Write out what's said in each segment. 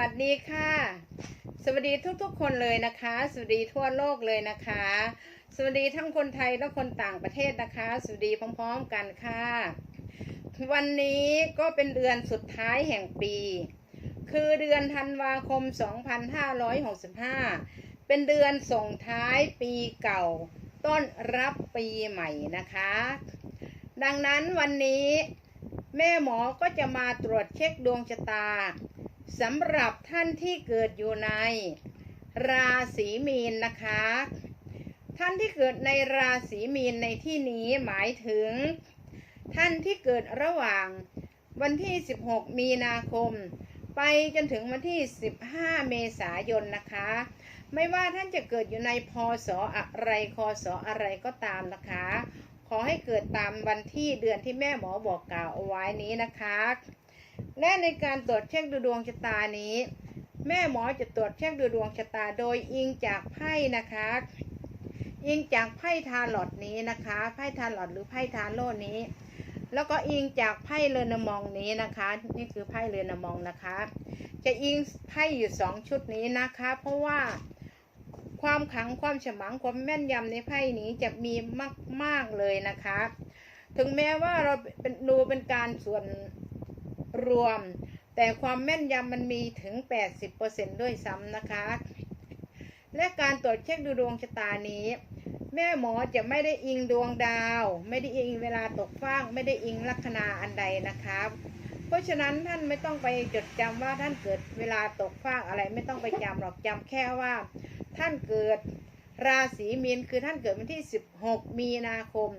วัสดีค่ะ สวัสดีทุกๆ คนเลยนะคะ สวัสดีทั่วโลกเลยนะคะ สวัสดีทั้งคนไทยและคนต่างประเทศนะคะ สวัสดีพร้อมๆกันค่ะ วันนี้ก็เป็นเดือนสุดท้ายแห่งปี คือเดือนธันวาคม 2565 เป็นเดือนส่งท้ายปีเก่า ต้อนรับปีใหม่นะคะ ดังนั้นวันนี้แม่หมอก็จะมาตรวจเช็คดวงชะตา สำหรับท่านที่เกิดอยู่ในราศีมีนนะคะ ท่านที่เกิดในราศีมีนในที่นี้หมายถึง ท่านที่เกิดระหว่างวันที่ 16 มีนาคม ไปจนถึงวันที่ 15 เมษายนนะคะ ไม่ว่าท่านจะเกิดอยู่ในพศอะไรคศอะไรก็ตามนะคะ ขอให้เกิดตามวันที่เดือนที่แม่หมอบอกกล่าวเอาไว้นี้นะคะ และในการตรวจเช็คดูดวงชะตานี้ แม่หมอจะตรวจเช็คดูดวงชะตาโดยอิงจากไพ่นะคะอิงจากไพ่ทาร์ลอตนี้นะคะ ไพ่ทาร์ลอตหรือไพ่ทาโร่นี้ แล้วก็อิงจากไพ่เรนมองนี้นะคะ นี่คือไพ่เรนมองนะคะ จะอิงไพ่อยู่สองชุดนี้นะคะ เพราะว่าความขังความฉมังความแม่นยำในไพ่นี้จะมีมาก ๆ เลยนะคะ ถึงแม้ว่าเราเป็นดูเป็นการส่วน รวม แต่ความแม่นยำมันมีถึง 80%ด้วยซ้ำนะคะ และการตรวจเช็คดูดวงชะตานี้ แม่หมอจะไม่ได้อิงดวงดาว ไม่ได้อิงเวลาตกฟากไม่ได้อิงลัคนาอันใดนะครับเพราะฉะนั้นท่านไม่ต้องไปจดจำว่าท่านเกิดเวลาตกฟากอะไรไม่ต้องไปจำหรอกจำแค่ว่า ท่านเกิดราศีมีนคือท่านเกิดวันที่ 16 มีนาคม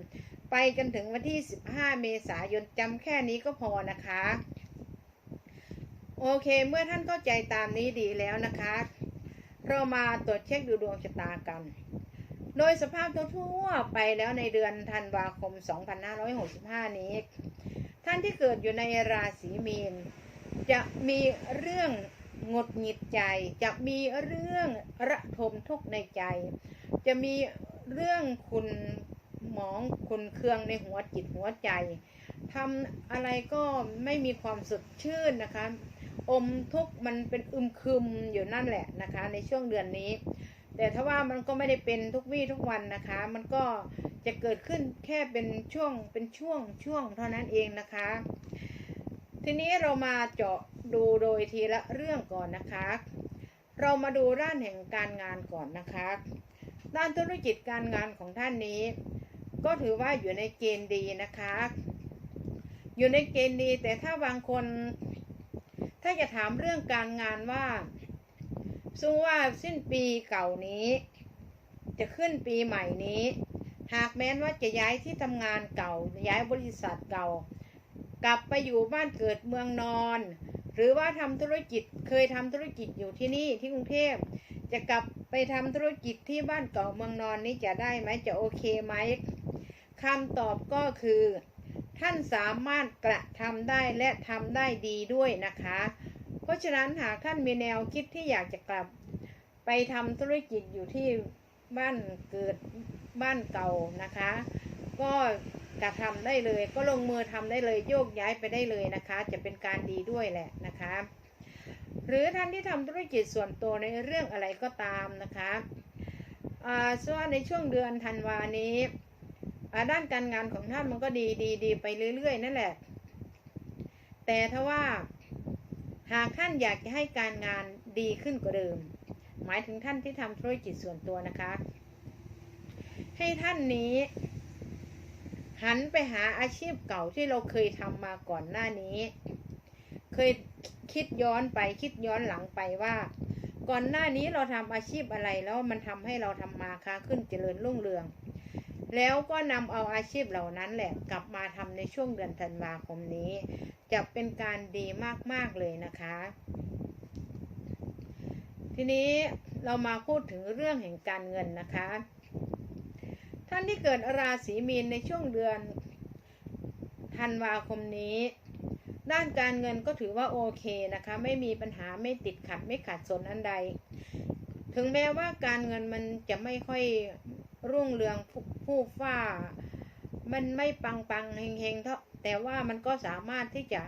ไปจนถึงวันที่ 15 เมษายนจำแค่นี้ก็พอนะคะ โอเค เมื่อท่านเข้าใจตามนี้ดีแล้วนะคะ เรามาตรวจเช็คดูดวงชะตากัน โดยสภาพทั่วไปแล้วในเดือนธันวาคม 2565 นี้ ท่านที่เกิดอยู่ในราศีมีน จะมีเรื่องหงดหงิดใจ จะมีเรื่องระทมทุกข์ในใจ จะมีเรื่องคุณหมองคุณเคืองในหัวจิตหัวใจทำอะไรก็ไม่มีความสดชื่นนะคะ อมทุกข์มันเป็นอึมครึมอยู่นั่นแหละนะคะ ในช่วงเดือนนี้ แต่ถ้าว่ามันก็ไม่ได้เป็นทุกวี่ทุกวันนะคะ มันก็จะเกิดขึ้นแค่เป็นช่วงเป็นช่วงช่วงเท่านั้นเองนะคะ ทีนี้เรามาเจาะดูโดยทีละเรื่องก่อนนะคะ เรามาดูด้านแห่งการงานก่อนนะคะ ด้านธุรกิจการงานของท่านนี้ ก็ถือว่าอยู่ในเกณฑ์ดีนะคะ อยู่ในเกณฑ์ดีแต่ถ้าบางคน ถ้าจะถามเรื่องการงานว่าซึ่งว่าสิ้นปีเก่านี้ จะขึ้นปีใหม่นี้ หากแม้นว่าจะย้ายที่ทำงานเก่า ย้ายบริษัทเก่า กลับไปอยู่บ้านเกิดเมืองนอน หรือว่าทำธุรกิจเคยทำธุรกิจอยู่ที่นี่ที่กรุงเทพจะกลับไปทำธุรกิจที่บ้านเก่าเมืองนอนนี้จะได้ไหมจะโอเคไหมคำตอบก็คือ ท่านสามารถกระทำได้และทำได้ดีด้วยนะคะ เพราะฉะนั้นหากท่านมีแนวคิดที่อยากจะกลับ ไปทำธุรกิจอยู่ที่บ้านเกิดบ้านเก่านะคะ ก็กระทำได้เลย ก็ลงมือทำได้เลยโยกย้ายไปได้เลยนะคะ จะเป็นการดีด้วยแหละนะคะ หรือท่านที่ทำธุรกิจส่วนตัวในเรื่องอะไรก็ตามนะคะอ่าส่วนในช่วงเดือนธันวานี้ ด้านการงานของท่านมันก็ดีดีดีไปเรื่อยๆ นั่นแหละ แต่ถ้าว่าหากท่านอยากจะให้การงานดีขึ้นกว่าเดิม หมายถึงท่านที่ทำธุรกิจส่วนตัวนะคะ ให้ท่านนี้ หันไปหาอาชีพเก่าที่เราเคยทำมาก่อนหน้านี้ เคยคิดย้อนไปคิดย้อนหลังไปว่า ก่อนหน้านี้เราทำอาชีพอะไรแล้วมันทำให้เราทำมาค้าขึ้นเจริญรุ่งเรือง แล้วก็นำเอาอาชีพเหล่านั้นแหละกลับมาทำในช่วงเดือนธันวาคมนี้ จะเป็นการดีมากๆเลยนะคะ ทีนี้เรามาพูดถึงเรื่องแห่งการเงินนะคะ ท่านที่เกิดราศีมีนในช่วงเดือนธันวาคมนี้ ด้านการเงินก็ถือว่าโอเคนะคะ ไม่มีปัญหาไม่ติดขัดไม่ขาดสนอันใด ถึงแม้ว่าการเงินมันจะไม่ค่อย รุ่งเรืองผู้ฟ้า มันไม่ปังปังๆเฮงๆเท่าแต่ว่ามันก็สามารถที่จะ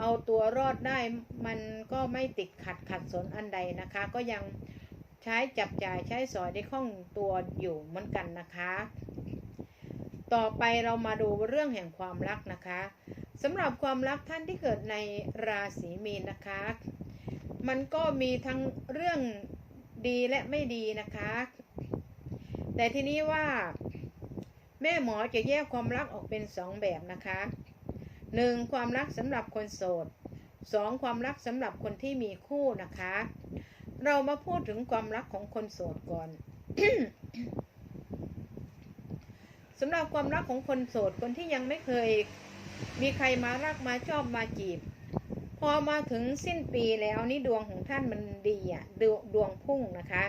เอาตัวรอดได้ มันก็ไม่ติดขัดขัดสนอันใดนะคะ ก็ยังใช้จับจ่ายใช้สอยได้คล่องตัวอยู่เหมือนกันนะคะ ต่อไปเรามาดูเรื่องแห่งความรักนะคะสำหรับความรักท่านที่เกิดในราศีมีนนะคะ มันก็มีทั้งเรื่องดีและไม่ดีนะคะ แต่ทีนี้ว่า แม่หมอจะแยกความรักออกเป็นสองแบบนะคะหนึ่งความรักสำหรับคนโสดสองความรักสำหรับคนที่มีคู่นะคะ เรามาพูดถึงความรักของคนโสดก่อนสำหรับความรักของคนโสดคนที่ยังไม่เคย มีใครมารักมาชอบมาจีบ พอมาถึงสิ้นปีแล้วนี่ดวงของท่านมันดีอะดวดวงพุ่งนะคะ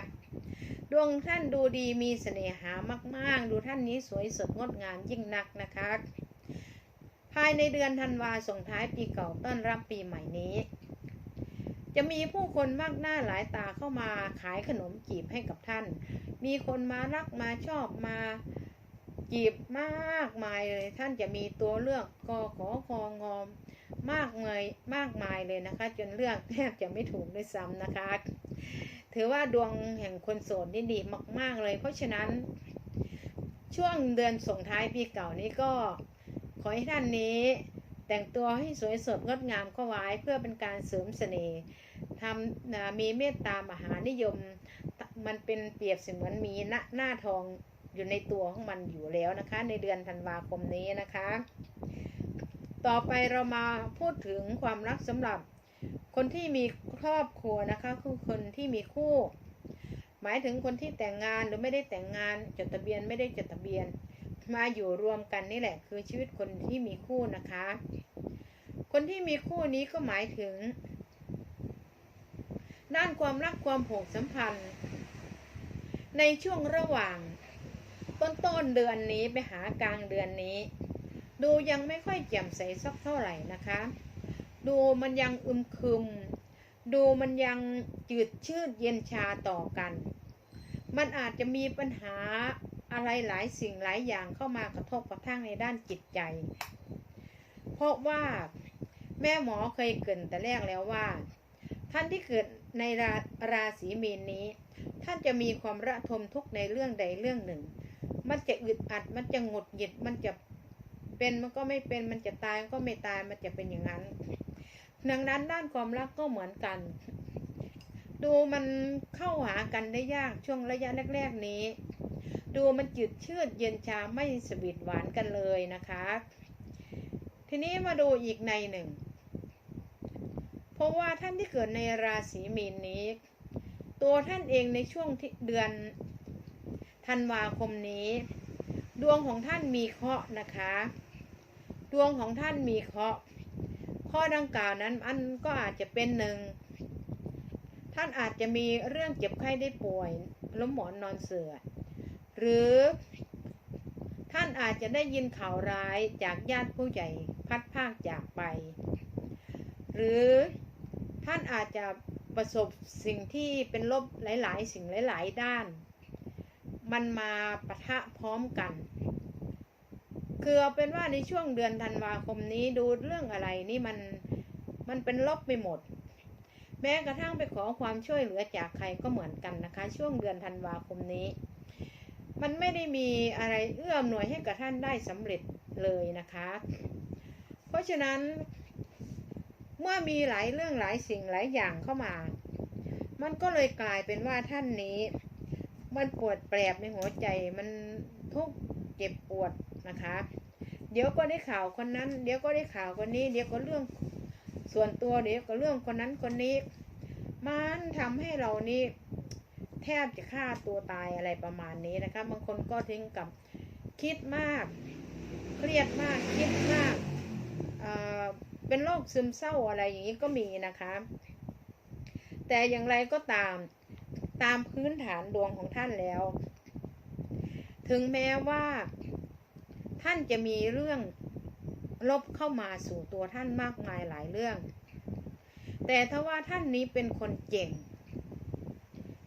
ดวงท่านดูดีมีเสน่หามาก ๆ ดูท่านนี้สวยสดงดงามยิ่งนักนะคะ ภายในเดือนธันวาส่งท้ายปีเก่าต้อนรับปีใหม่นี้ จะมีผู้คนมากหน้าหลายตาเข้ามาขายขนมจีบให้กับท่าน มีคนมารักมาชอบมาจีบมากมายเลย ท่านจะมีตัวเลือกกอขอคองอมมากมายมากมายเลยนะคะ จนเลือกแทบจะไม่ถูกด้วยซ้ำนะคะ ถือว่าดวงแห่งคนโสดนี่ดีมาก ๆ เลย เพราะฉะนั้น ช่วงเดือนส่งท้ายปีเก่านี้ก็ ขอให้ท่านนี้แต่งตัวให้สวยสดงดงามเข้าไว้เพื่อเป็นการเสริมเสน่ห์ทำนะมีเมตตามหานิยม มันเป็นเปรียบเสมือนมีหน้าหน้าทองอยู่ในตัวของมันอยู่แล้วนะคะ ในเดือนธันวาคมนี้นะคะ ต่อไปเรามาพูดถึงความรักสำหรับ คนที่มีครอบครัวนะคะคือคนที่มีคู่ หมายถึงคนที่แต่งงานหรือไม่ได้แต่งงานจดทะเบียนไม่ได้จดทะเบียน มาอยู่รวมกันนี่แหละ คือชีวิตคนที่มีคู่นะคะ คนที่มีคู่นี้ก็หมายถึง ด้านความรักความผูกสัมพันธ์ ในช่วงระหว่างต้นต้นเดือนนี้ไปหากลางเดือนนี้ ดูยังไม่ค่อยแจ่มใสสักเท่าไหร่นะคะ ดูมันยังอึมครึม ดูมันยังจืดชืดเย็นชาต่อกัน มันอาจจะมีปัญหาอะไรหลายสิ่งหลายอย่างเข้ามากระทบกระทั่งในด้านจิตใจ เพราะว่าแม่หมอเคยเกินแต่แรกแล้วว่า ท่านที่เกิดในราราศีมีนนี้ ท่านจะมีความระทมทุกข์ในเรื่องใดเรื่องหนึ่ง มันจะอึดอัดมันจะหงุดหงิดมันจะเป็นมันก็ไม่เป็นมันจะตายมันก็ไม่ตายมันจะเป็นอย่างนั้น ดังนั้นด้านความรักก็เหมือนกัน ดูมันเข้าหากันได้ยากช่วงระยะแรกๆนี้ ดูมันจืดชืดเย็นชาไม่สวีทหวานกันเลยนะคะ ทีนี้มาดูอีกในหนึ่ง เพราะว่าท่านที่เกิดในราศีมีนนี้ ตัวท่านเองในช่วงเดือนธันวาคมนี้ ดวงของท่านมีเคราะห์นะคะ ดวงของท่านมีเคราะห์ ข้อดังกล่าวนั้นอันก็อาจจะเป็นหนึ่งท่านอาจจะมีเรื่องเจ็บไข้ได้ป่วยล้มหมอนนอนเสือหรือท่านอาจจะได้ยินข่าวร้ายจากญาติผู้ใหญ่พัดภาคจากไป หรือท่านอาจจะประสบสิ่งที่เป็นลบหลาย ๆ สิ่งหลาย ๆ ด้าน มันมาปะทะพร้อมกัน คือเอาเป็นว่าในช่วงเดือนธันวาคมนี้ดูเรื่องอะไรนี่มันมันเป็นลบไปหมด แม้กระทั่งไปขอความช่วยเหลือจากใครก็เหมือนกันนะคะ ช่วงเดือนธันวาคมนี้ มันไม่ได้มีอะไรเอื้อมหน่วยให้กับท่านได้สำเร็จเลยนะคะ เพราะฉะนั้น เมื่อมีหลายเรื่องหลายสิ่งหลายอย่างเข้ามา มันก็เลยกลายเป็นว่าท่านนี้ มันปวดแปรบในหัวใจมันทุกข์เจ็บปวด นะคะ เดี๋ยวก็ได้ข่าวคนนั้น เดี๋ยวก็ได้ข่าวคนนี้ เดี๋ยวก็เรื่องส่วนตัวเดี๋ยวก็เรื่องคนนั้นคนนี้ มันทำให้เรานี่แทบจะฆ่าตัวตายอะไรประมาณนี้นะคะ บางคนก็ถึงกับคิดมาก เครียดมาก คิดมากเเป็นโรคซึมเศร้าอะไรอย่างนี้ก็มีนะคะ แต่อย่างไรก็ตามตามพื้นฐานดวงของท่านแล้ว ถึงแม้ว่า ท่านจะมีเรื่องลบเข้ามาสู่ตัวท่านมากมายหลายเรื่อง แต่ถ้าว่าท่านนี้เป็นคนเก่ง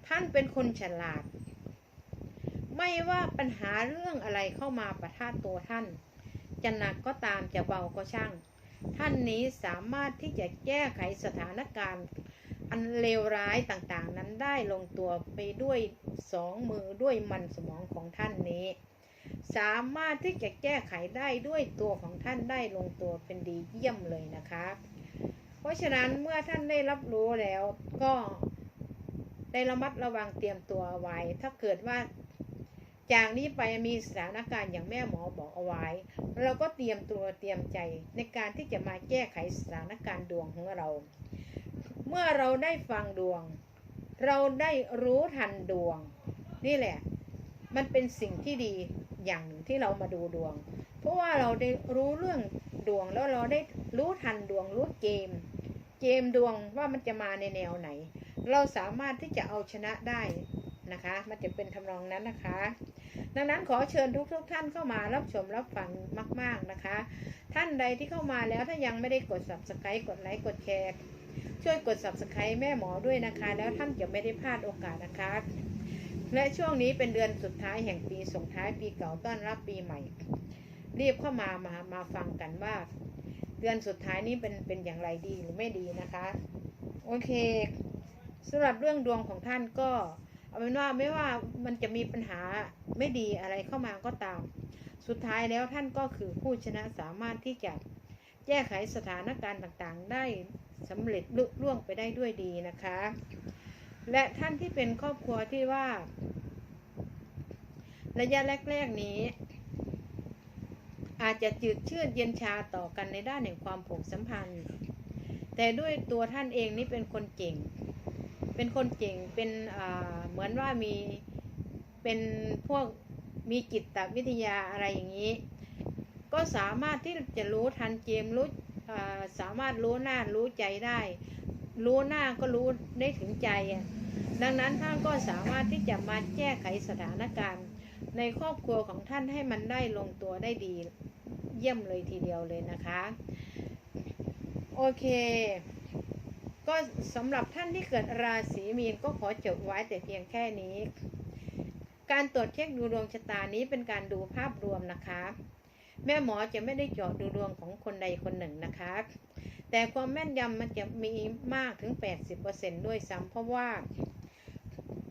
ท่านเป็นคนฉลาด ไม่ว่าปัญหาเรื่องอะไรเข้ามาประทะตัวท่าน จะหนักก็ตามจะเบาก็ช่าง ท่านนี้สามารถที่จะแก้ไขสถานการณ์อันเลวร้ายต่างๆ นั้นได้ลงตัวไปด้วยสองมือด้วยมันสมองของท่านนี้ สามารถที่จะแก้ไขได้ด้วยตัวของท่านได้ลงตัวเป็นดีเยี่ยมเลยนะคะ เพราะฉะนั้นเมื่อท่านได้รับรู้แล้วก็ได้ระมัดระวังเตรียมตัวไว้ ถ้าเกิดว่าจากนี้ไปมีสถานการณ์อย่างแม่หมอบอกเอาไว้ เราก็เตรียมตัวเตรียมใจในการที่จะมาแก้ไขสถานการณ์ดวงของเรา เมื่อเราได้ฟังดวง เราได้รู้ทันดวง นี่แหละ มันเป็นสิ่งที่ดี อย่างหนึ่งที่เรามาดูดวง เพราะว่าเราได้รู้เรื่องดวงแล้วเราได้รู้ทันดวงรู้เกม เกมดวงว่ามันจะมาในแนวไหน เราสามารถที่จะเอาชนะได้นะคะ มันจะเป็นทำนองนั้นนะคะ ดังนั้นขอเชิญทุกๆทท่านเข้ามารับชมรับฟังมาก ๆนะคะ ท่านใดที่เข้ามาแล้วถ้ายังไม่ได้กด subscribe กดไลค์กดแชร์ช่วยกด subscribe แม่หมอด้วยนะคะ แล้วท่านจะไม่ได้พลาดโอกาสนะคะ และช่วงนี้เป็นเดือนสุดท้ายแห่งปีส่งท้ายปีเก่าต้อนรับปีใหม่ รีบเข้ามามามาฟังกันว่า เดือนสุดท้ายนี้เป็นเป็นอย่างไรดีหรือไม่ดีนะคะ โอเคสำหรับเรื่องดวงของท่านก็ เอาเป็นว่าไม่ว่ามันจะมีปัญหาไม่ดีอะไรเข้ามาก็ตาม สุดท้ายแล้วท่านก็คือผู้ชนะสามารถที่จะแก้ไขสถานการณ์ต่างๆ ได้สำเร็จลุล่วงไปได้ด้วยดีนะคะ และท่านที่เป็นครอบครัวที่ว่า ระยะแรก ๆ นี้ อาจจะจืดชืดเย็นชาต่อกันในด้านแห่งความผูกสัมพันธ์ แต่ด้วยตัวท่านเองนี่เป็นคนเก่ง เป็นคนเก่งเป็นเหมือนว่ามีเป็นพวกมีจิตวิทยาอะไรอย่างนี้ ก็สามารถที่จะรู้ทันเกมรู้สามารถรู้หน้ารู้ใจได้ รู้หน้าก็รู้ได้ถึงใจอะดังนั้นท่านก็สามารถที่จะมาแก้ไขสถานการณ์ ในครอบครัวของท่านให้มันได้ลงตัวได้ดีเยี่ยมเลยทีเดียวเลยนะคะ โอเค ก็สำหรับท่านที่เกิดราศีมีนก็ขอจบไว้แต่เพียงแค่นี้ การตรวจเช็คดูดวงชะตานี้เป็นการดูภาพรวมนะคะ แม่หมอจะไม่ได้เจาะดูดวงของคนใดคนหนึ่งนะคะ แต่ความแม่นยำมันจะมีมากถึง 80%ด้วยซ้ำเพราะว่า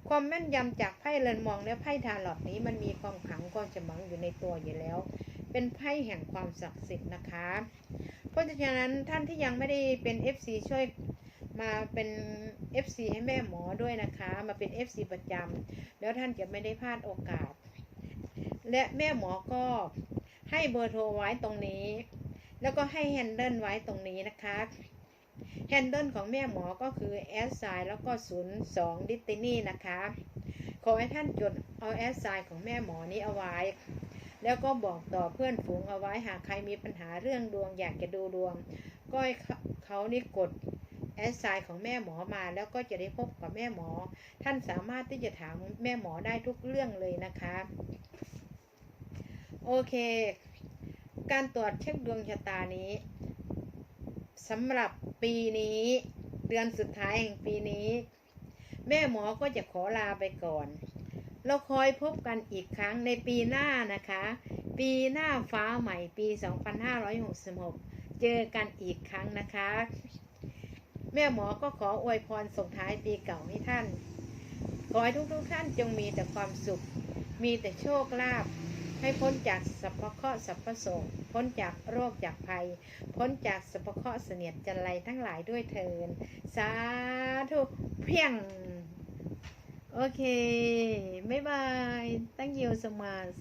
ความแม่นยำจากไพ่เรือนมองและไพ่ทาลอตนี้มันมีความขังความฉมังอยู่ในตัวอยู่แล้ว เป็นไพ่แห่งความศักดิ์สิทธิ์นะคะ เพราะฉะนั้นท่านที่ยังไม่ได้เป็น FC ช่วยมาเป็น FC ให้แม่หมอด้วยนะคะ มาเป็น FC ประจำแล้วท่านจะไม่ได้พลาดโอกาส และแม่หมอก็ให้เบอร์โทรไว้ตรงนี้ แล้วก็ให้แฮนเดิลไว้ตรงนี้นะคะแฮนเดิลของแม่หมอก็คือแอสไซแล้วก็ 02 ดิสตินี่นะคะ ขอให้ท่านจดเอาแอสไซของแม่หมอนี้เอาไว้ แล้วก็บอกต่อเพื่อนฝูงเอาไว้หากใครมีปัญหาเรื่องดวงอยากจะดูดวง ก็ให้เขานี่กดแอสไซของแม่หมอมาแล้วก็จะได้พบกับแม่หมอ ท่านสามารถที่จะถามแม่หมอได้ทุกเรื่องเลยนะคะ โอเค การตรวจเช็คดวงชะตานี้สำหรับปีนี้ เดือนสุดท้ายแห่งปีนี้ แม่หมอก็จะขอลาไปก่อน เราคอยพบกันอีกครั้งในปีหน้านะคะ ปีหน้าฟ้าใหม่ปี 2566 เจอกันอีกครั้งนะคะ แม่หมอก็ขออวยพรส่งท้ายปีเก่าให้ท่าน ขอให้ทุกๆท่านจงมีแต่ความสุข มีแต่โชคลาภ ให้พ้นจากสัพพเคราะห์สัพพโศกพ้นจากโรคจากภัย พ้นจากสัพพเคราะห์เสนียดจันไรทั้งหลายด้วยเทินสาธุเพียง โอเค บ๊ายบาย thank you so much